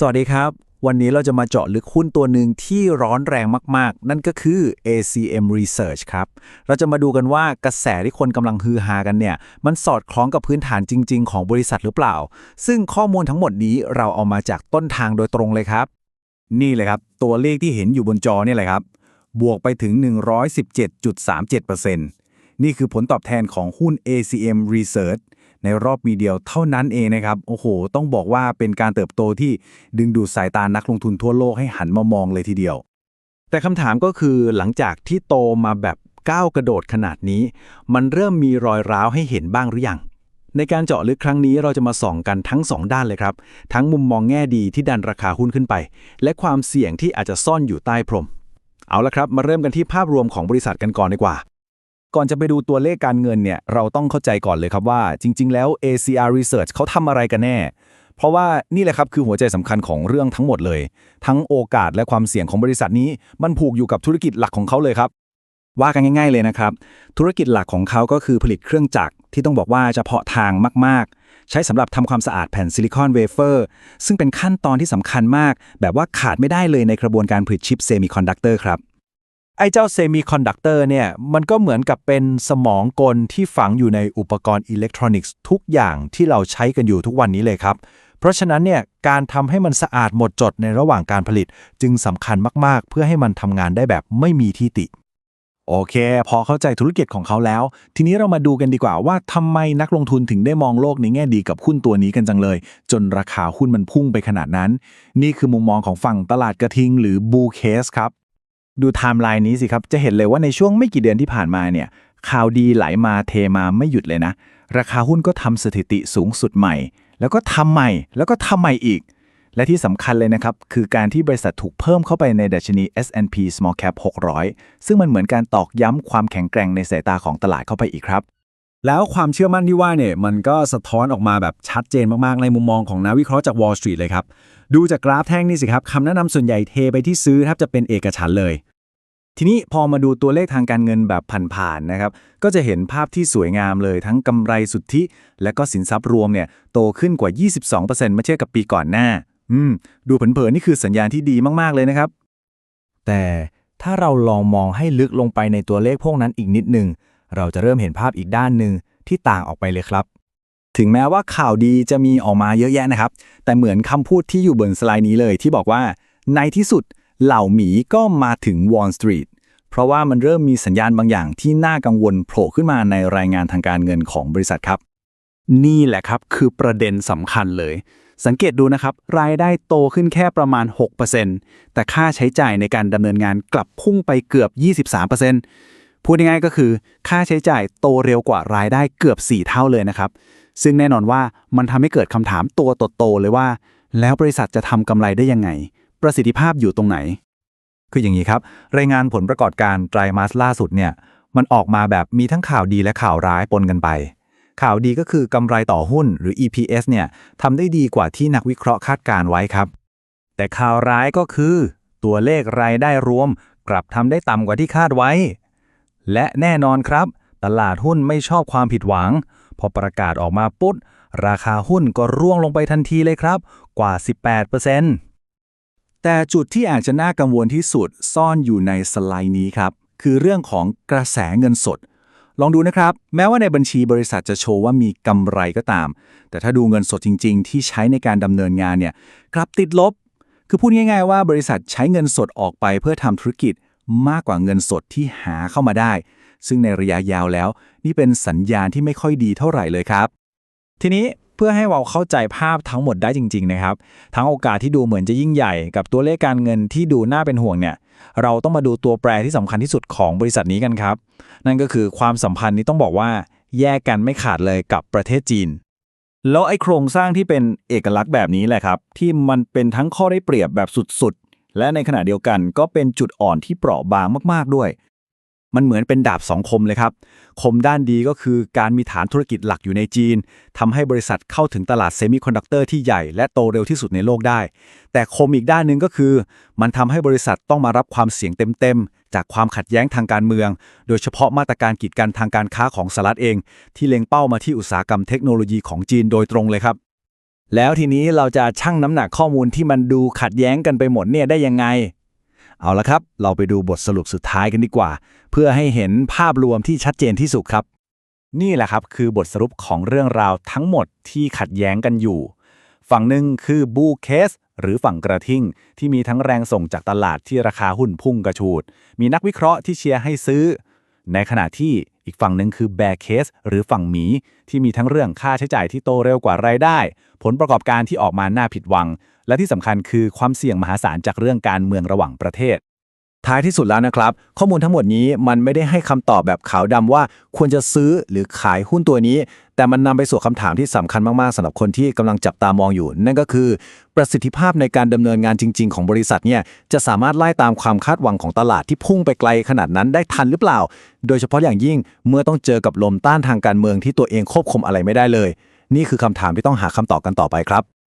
สวัสดีครับ วันนี้เราจะมาเจาะลึกหุ้นตัวหนึ่งที่ร้อนแรงมากๆ นั่นก็คือ ACM Research ครับ เราจะมาดูกันว่ากระแสที่คนกำลังฮือฮากันเนี่ย มันสอดคล้องกับพื้นฐานจริง ๆ ของบริษัทหรือเปล่า ซึ่งข้อมูลทั้งหมดนี้เราเอามาจากต้นทางโดยตรงเลยครับ นี่เลยครับ ตัวเลขที่เห็นอยู่บนจอเนี่ยแหละครับ บวกไปถึง 117.37%นี่คือผลตอบแทนของหุ้น ACM Research ในรอบมีเดียวเท่านั้นเองนะครับ โอ้โห ต้องบอกว่าเป็นการเติบโตที่ดึงดูดสายตานักลงทุนทั่วโลกให้หันมามองเลยทีเดียว แต่คำถามก็คือหลังจากที่โตมาแบบก้าวกระโดดขนาดนี้ มันเริ่มมีรอยร้าวให้เห็นบ้างหรือยังในการเจาะลึกครั้งนี้เราจะมาส่องกันทั้ง 2 ด้านเลยครับ ทั้งมุมมองแง่ดีที่ดันราคาหุ้นขึ้นไป และความเสี่ยงที่อาจจะซ่อนอยู่ใต้พรม เอาละครับ มาเริ่มกันที่ภาพรวมของบริษัทกันก่อนดีกว่า ก่อนจะไปดูตัวเลขการเงินเนี่ย เราต้องเข้าใจก่อนเลยครับว่า จริง ๆ แล้ว ACR Research เขาทำอะไรกันแน่ เพราะว่านี่แหละครับคือหัวใจสำคัญของเรื่องทั้งหมดเลย ทั้งโอกาสและความเสี่ยงของบริษัทนี้ มันผูกอยู่กับธุรกิจหลักของเขาเลยครับ ว่ากันง่าย ๆ เลยนะครับ ธุรกิจหลักของเขาก็คือผลิตเครื่องจักรที่ต้องบอกว่าเฉพาะทางมาก ๆ ใช้สำหรับทำความสะอาดแผ่นซิลิคอนเวเฟอร์ซึ่งเป็นขั้นตอนที่สำคัญมาก แบบว่าขาดไม่ได้เลยในกระบวนการผลิตชิปเซมิคอนดักเตอร์ครับ ไอ้เจ้าเซมิคอนดักเตอร์เนี่ยมันก็เหมือนกับเป็นสมองกลที่ฝังอยู่ในอุปกรณ์อิเล็กทรอนิกส์ทุกอย่างที่เราใช้กันอยู่ทุกวันนี้เลยครับ เพราะฉะนั้นเนี่ยการทำให้มันสะอาดหมดจดในระหว่างการผลิตจึงสำคัญมากๆ เพื่อให้มันทำงานได้แบบไม่มีที่ติ โอเค พอเข้าใจธุรกิจของเขาแล้ว ทีนี้เรามาดูกันดีกว่าว่าทำไมนักลงทุนถึงได้มองโลกในแง่ดีกับหุ้นตัวนี้กันจังเลย จนราคาหุ้นมันพุ่งไปขนาดนั้น นี่คือมุมมองของฝั่งตลาดกระทิง หรือบูเคสครับ ดูไทม์ไลน์นี้สิครับ จะเห็นเลยว่าในช่วงไม่กี่เดือนที่ผ่านมาเนี่ย ข่าวดีไหลมาเทมาไม่หยุดเลยนะ ราคาหุ้นก็ทำสถิติสูงสุดใหม่ แล้วก็ทำใหม่ แล้วก็ทำใหม่อีก และที่สำคัญเลยนะครับ คือการที่บริษัทถูกเพิ่มเข้าไปในดัชนี S&P Small Cap 600 ซึ่งมันเหมือนการตอกย้ำความแข็งแกร่งในสายตาของตลาดเข้าไปอีกครับ แล้วความเชื่อมั่นที่ว่าเนี่ยมันก็สะท้อนออกมาแบบชัดเจนมากๆ ในมุมมองของนักวิเคราะห์จาก Wall Street เลยครับ ดูจากกราฟแท่งนี่สิครับคำแนะนำส่วนใหญ่เทไปที่ซื้อแทบจะเป็นเอกฉันเลย ทีนี้พอมาดูตัวเลขทางการเงินแบบผ่านๆนะครับ ก็จะเห็นภาพที่สวยงามเลยทั้งกำไรสุทธิ และก็สินทรัพย์รวมเนี่ยโตขึ้นกว่า 22%เมื่อเทียบกับปีก่อนหน้า อืม ดูเผินๆนี่คือสัญญาณที่ดีมากๆเลยนะครับ แต่ถ้าเราลองมองให้ลึกลงไปในตัวเลขพวกนั้นอีกนิดหนึ่ง เราจะเริ่มเห็นภาพอีกด้านหนึ่งที่ต่างออกไปเลยครับ ถึงแม้ว่าข่าวดีจะมีออกมาเยอะแยะนะครับ แต่เหมือนคำพูดที่อยู่บนสไลด์นี้เลยที่บอกว่า ในที่สุดเหล่าหมีก็มาถึง Wall Street เพราะว่ามันเริ่มมีสัญญาณบางอย่างที่น่ากังวลโผล่ขึ้นมาในรายงานทางการเงินของบริษัทครับ นี่แหละครับคือประเด็นสำคัญเลย สังเกตดูนะครับ รายได้โตขึ้นแค่ประมาณ 6%แต่ค่าใช้จ่ายในการดำเนินงานกลับพุ่งไปเกือบ 23% พูดง่ายๆก็คือ ค่าใช้จ่ายโตเร็วกว่ารายได้เกือบ 4 เท่าเลยนะครับ ซึ่งแน่นอนว่ามันทำให้เกิดคำถามตัวโตๆเลยว่า แล้วบริษัทจะทำกำไรได้ยังไง ประสิทธิภาพอยู่ตรงไหน คืออย่างนี้ครับ รายงานผลประกอบการไตรมาสล่าสุดเนี่ยมันออกมาแบบมีทั้งข่าวดีและข่าวร้ายปนกันไป ข่าวดีก็คือกำไรต่อหุ้นหรือ EPS เนี่ยทำได้ดีกว่าที่นักวิเคราะห์คาดการไว้ครับ แต่ข่าวร้ายก็คือ ตัวเลขรายได้รวมกลับทำได้ต่ำกว่าที่คาดไว้ และแน่นอนครับ ตลาดหุ้นไม่ชอบความผิดหวัง พอประกาศออกมาปุ๊บราคาหุ้นก็ร่วงลงไปทันทีเลยครับ กว่า 18%แต่จุดที่อาจจะน่ากังวลที่สุดซ่อนอยู่ในสไลด์นี้ครับ คือเรื่องของกระแสเงินสด ลองดูนะครับ แม้ว่าในบัญชีบริษัทจะโชว์ว่ามีกำไรก็ตาม แต่ถ้าดูเงินสดจริง ๆ ที่ใช้ในการดำเนินงานเนี่ยกลับติดลบ คือพูดง่าย ๆ ว่าบริษัทใช้เงินสดออกไปเพื่อทำธุรกิจ มากกว่าเงินสดที่หาเข้ามาได้ ซึ่งในระยะยาวแล้ว นี่เป็นสัญญาณที่ไม่ค่อยดีเท่าไหร่เลยครับ ทีนี้เพื่อให้เราเข้าใจภาพทั้งหมดได้จริง ๆ นะครับ ทั้งโอกาสที่ดูเหมือนจะยิ่งใหญ่ กับตัวเลขการเงินที่ดูน่าเป็นห่วงเนี่ย เราต้องมาดูตัวแปรที่สำคัญที่สุดของบริษัทนี้กันครับ นั่นก็คือความสัมพันธ์นี้ต้องบอกว่า แยกกันไม่ขาดเลยกับประเทศจีน แล้วไอ้โครงสร้างที่เป็นเอกลักษณ์แบบนี้แหละครับ ที่มันเป็นทั้งข้อได้เปรียบแบบสุดๆ และในขณะเดียวกันก็เป็นจุดอ่อนที่เปราะบางมากๆด้วย มันเหมือนเป็นดาบสองคมเลยครับ คมด้านดีก็คือการมีฐานธุรกิจหลักอยู่ในจีนทำให้บริษัทเข้าถึงตลาดเซมิคอนดักเตอร์ที่ใหญ่และโตเร็วที่สุดในโลกได้ แต่คมอีกด้านหนึ่งก็คือ มันทำให้บริษัทต้องมารับความเสี่ยงเต็มๆ จากความขัดแย้งทางการเมือง โดยเฉพาะมาตรการกีดกันทางการค้าของสหรัฐเอง ที่เล็งเป้ามาที่อุตสาหกรรมเทคโนโลยีของจีนโดยตรงเลยครับ แล้วทีนี้เราจะชั่งน้ำหนักข้อมูลที่มันดูขัดแย้งกันไปหมดเนี่ยได้ยังไง เอาละครับ เราไปดูบทสรุปสุดท้ายกันดีกว่า เพื่อให้เห็นภาพรวมที่ชัดเจนที่สุดครับ นี่แหละครับคือบทสรุปของเรื่องราวทั้งหมดที่ขัดแย้งกันอยู่ ฝั่งหนึ่งคือบูเคส หรือฝั่งกระทิงที่มีทั้งแรงส่งจากตลาดที่ราคาหุ้นพุ่งกระฉูด มีนักวิเคราะห์ที่เชียร์ให้ซื้อ ในขณะที่ อีกฝั่งหนึ่งคือแบร์เคสหรือฝั่งหมี ที่มีทั้งเรื่องค่าใช้จ่ายที่โตเร็วกว่ารายได้ ผลประกอบการที่ออกมาน่าผิดหวัง และที่สำคัญคือความเสี่ยงมหาศาลจากเรื่องการเมืองระหว่างประเทศ ท้ายที่สุดแล้วนะครับ ข้อมูลทั้งหมดนี้มันไม่ได้ให้คำตอบแบบขาวดำว่าควรจะซื้อหรือขายหุ้นตัวนี้ แต่มันนำไปสู่คำถามที่สำคัญมากๆสำหรับคนที่กำลังจับตามองอยู่ นั่นก็คือ ประสิทธิภาพในการดำเนินงานจริง ๆ ของบริษัทเนี่ยจะสามารถไล่ตามความคาดหวังของตลาดที่พุ่งไปไกลขนาดนั้นได้ทันหรือเปล่า โดยเฉพาะอย่างยิ่งเมื่อต้องเจอกับลมต้านทางการเมืองที่ตัวเองควบคุมอะไรไม่ได้เลย นี่คือคำถามที่ต้องหาคำตอบกันต่อไปครับ